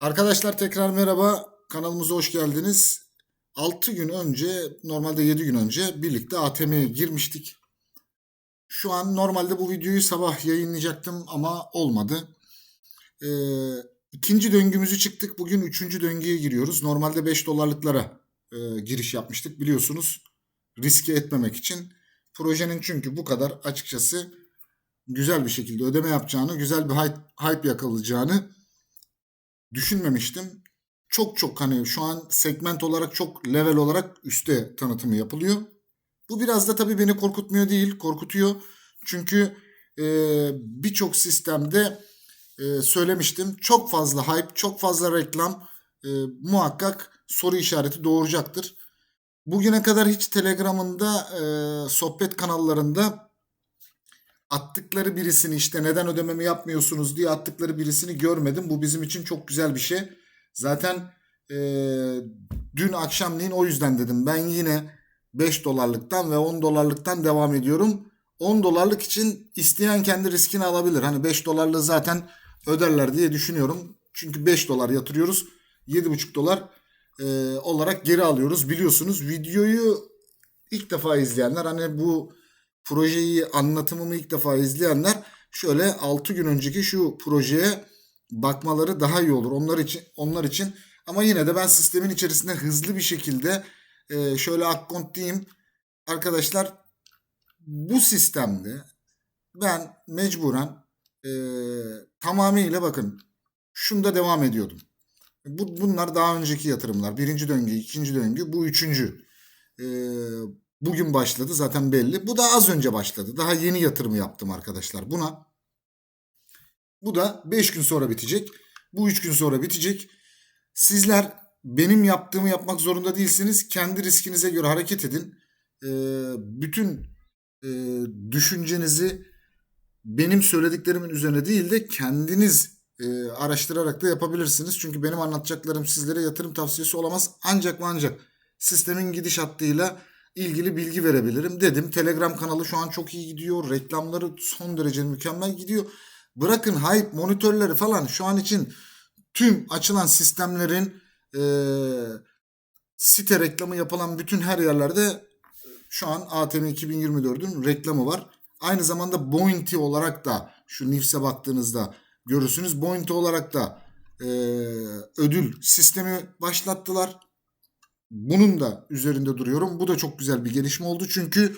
Arkadaşlar tekrar merhaba. Kanalımıza hoş geldiniz. 6 gün önce, normalde 7 gün önce birlikte ATM'ye girmiştik. Şu an normalde bu videoyu sabah yayınlayacaktım ama olmadı. Ee, ikinci döngümüzü çıktık. Bugün üçüncü döngüye giriyoruz. Normalde 5 dolarlıklara e, giriş yapmıştık biliyorsunuz. Riske etmemek için. Projenin çünkü bu kadar açıkçası güzel bir şekilde ödeme yapacağını, güzel bir hype, hype yakalayacağını düşünmemiştim. Çok çok hani şu an segment olarak çok level olarak üste tanıtımı yapılıyor. Bu biraz da tabii beni korkutmuyor değil, korkutuyor. Çünkü e, birçok sistemde e, söylemiştim. Çok fazla hype, çok fazla reklam e, muhakkak soru işareti doğuracaktır. Bugüne kadar hiç Telegram'ında e, sohbet kanallarında attıkları birisini işte neden ödememi yapmıyorsunuz diye attıkları birisini görmedim. Bu bizim için çok güzel bir şey. Zaten e, dün akşamleyin o yüzden dedim ben yine 5 dolarlıktan ve 10 dolarlıktan devam ediyorum. 10 dolarlık için isteyen kendi riskini alabilir. Hani 5 dolarlığı zaten öderler diye düşünüyorum. Çünkü 5 dolar yatırıyoruz. 7,5 dolar e, olarak geri alıyoruz. Biliyorsunuz videoyu ilk defa izleyenler hani bu projeyi anlatımımı ilk defa izleyenler şöyle 6 gün önceki şu projeye bakmaları daha iyi olur. Onlar için onlar için ama yine de ben sistemin içerisinde hızlı bir şekilde e, şöyle akkont diyeyim. Arkadaşlar bu sistemde ben mecburen e, tamamıyla bakın şunda devam ediyordum. Bu, bunlar daha önceki yatırımlar. Birinci döngü, ikinci döngü, bu üçüncü. E, bugün başladı zaten belli. Bu da az önce başladı. Daha yeni yatırımı yaptım arkadaşlar buna. Bu da 5 gün sonra bitecek. Bu 3 gün sonra bitecek. Sizler benim yaptığımı yapmak zorunda değilsiniz. Kendi riskinize göre hareket edin. E, bütün e, düşüncenizi benim söylediklerimin üzerine değil de kendiniz e, araştırarak da yapabilirsiniz. Çünkü benim anlatacaklarım sizlere yatırım tavsiyesi olamaz. Ancak ve ancak sistemin gidiş hattıyla ilgili bilgi verebilirim dedim. Telegram kanalı şu an çok iyi gidiyor. Reklamları son derece mükemmel gidiyor. Bırakın hype monitörleri falan şu an için tüm açılan sistemlerin e, site reklamı yapılan bütün her yerlerde şu an ATM 2024'ün reklamı var. Aynı zamanda Bounty olarak da şu Nifs'e baktığınızda görürsünüz. Bounty olarak da e, ödül sistemi başlattılar. Bunun da üzerinde duruyorum. Bu da çok güzel bir gelişme oldu. Çünkü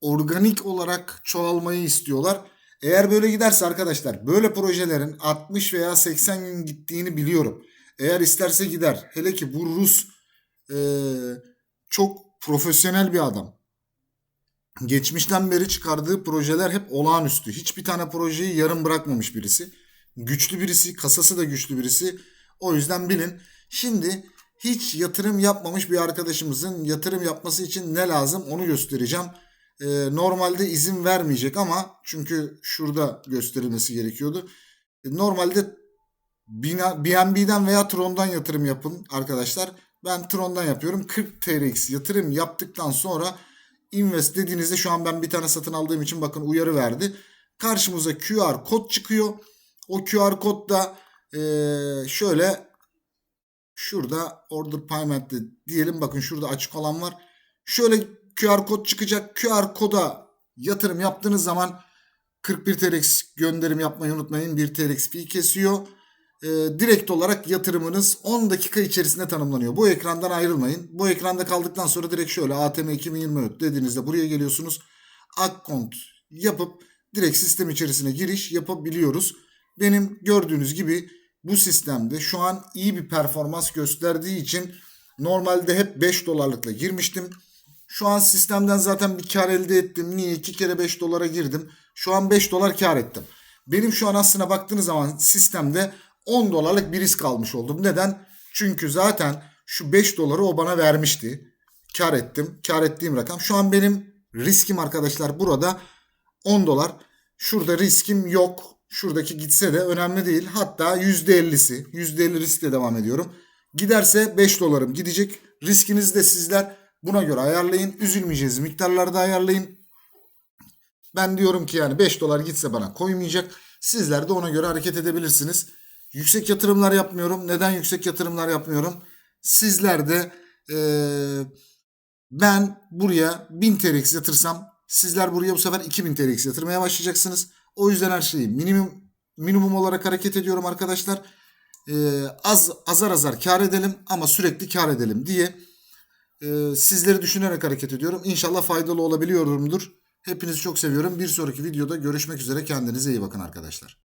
organik olarak çoğalmayı istiyorlar. Eğer böyle giderse arkadaşlar böyle projelerin 60 veya 80 gün gittiğini biliyorum. Eğer isterse gider. Hele ki bu Rus e, çok profesyonel bir adam. Geçmişten beri çıkardığı projeler hep olağanüstü. Hiçbir tane projeyi yarım bırakmamış birisi. Güçlü birisi, kasası da güçlü birisi. O yüzden bilin. Şimdi hiç yatırım yapmamış bir arkadaşımızın yatırım yapması için ne lazım onu göstereceğim. Ee, normalde izin vermeyecek ama çünkü şurada gösterilmesi gerekiyordu. Ee, normalde BNB'den veya Tron'dan yatırım yapın arkadaşlar. Ben Tron'dan yapıyorum. 40 TRX yatırım yaptıktan sonra invest dediğinizde şu an ben bir tane satın aldığım için bakın uyarı verdi. Karşımıza QR kod çıkıyor. O QR kod da e, şöyle Şurada order payment diyelim. Bakın şurada açık olan var. Şöyle QR kod çıkacak. QR koda yatırım yaptığınız zaman 41 TRX gönderim yapmayı unutmayın. 1 TRX fee kesiyor. Ee, direkt olarak yatırımınız 10 dakika içerisinde tanımlanıyor. Bu ekrandan ayrılmayın. Bu ekranda kaldıktan sonra direkt şöyle ATM 2024 dediğinizde buraya geliyorsunuz. Akkont yapıp direkt sistem içerisine giriş yapabiliyoruz. Benim gördüğünüz gibi bu sistemde şu an iyi bir performans gösterdiği için normalde hep 5 dolarlıkla girmiştim. Şu an sistemden zaten bir kar elde ettim. Niye? 2 kere 5 dolara girdim. Şu an 5 dolar kar ettim. Benim şu an aslına baktığınız zaman sistemde 10 dolarlık bir risk almış oldum. Neden? Çünkü zaten şu 5 doları o bana vermişti. Kar ettim. Kar ettiğim rakam. Şu an benim riskim arkadaşlar burada 10 dolar. Şurada riskim yok. Şuradaki gitse de önemli değil. Hatta %50'si. %50 riskle devam ediyorum. Giderse 5 dolarım gidecek. Riskinizi de sizler buna göre ayarlayın. Üzülmeyeceğiz miktarlarda ayarlayın. Ben diyorum ki yani 5 dolar gitse bana koymayacak. Sizler de ona göre hareket edebilirsiniz. Yüksek yatırımlar yapmıyorum. Neden yüksek yatırımlar yapmıyorum? Sizler de eee, ben buraya 1000 TRX yatırsam sizler buraya bu sefer 2000 TRX yatırmaya başlayacaksınız. O yüzden her şeyi minimum minimum olarak hareket ediyorum arkadaşlar. Eee, az azar azar kar edelim ama sürekli kar edelim diye eee, sizleri düşünerek hareket ediyorum. İnşallah faydalı olabiliyorumdur. Hepinizi çok seviyorum. Bir sonraki videoda görüşmek üzere. Kendinize iyi bakın arkadaşlar.